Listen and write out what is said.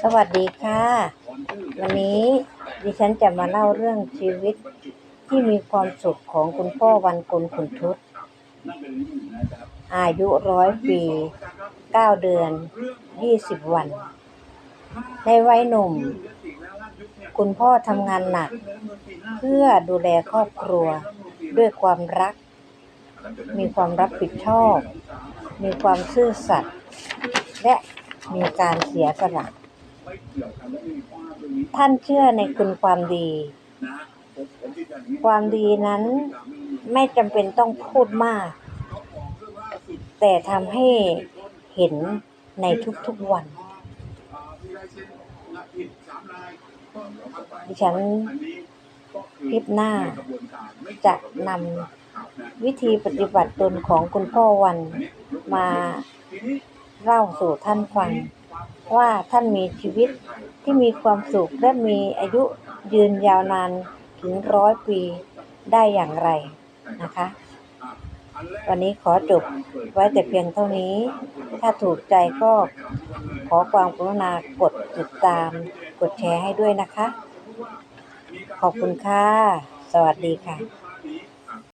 สวัสดีค่ะ วันนี้ดิฉันจะมาเล่าเรื่องชีวิตที่มีความสุขของคุณพ่อวันกลขุนทุตอายุร้อยปีเก้าเดือนยี่สิบวัน ในวัยหนุ่ม คุณพ่อทำงานหนัก เพื่อดูแลครอบครัวด้วยความรัก มีความรับผิดชอบ มีความซื่อสัตย์และ มีการเสียสละท่านเชื่อในคุณความดี ความดีนั้นไม่จำเป็นต้องพูดมาก แต่ทำให้เห็นในทุกๆวัน ดิฉันคลิปหน้าจะนำวิธีปฏิบัติตนของคุณพ่อวันมา เล่าสู่ท่านฟัง ว่าท่านมีชีวิตที่มีความสุขและมีอายุยืนยาวนานถึงร้อยปีได้อย่างไรนะคะ วันนี้ขอจบไว้แต่เพียงเท่านี้ ถ้าถูกใจก็ขอความกรุณากดติดตาม กดแชร์ให้ด้วยนะคะ ขอบคุณค่ะ สวัสดีค่ะ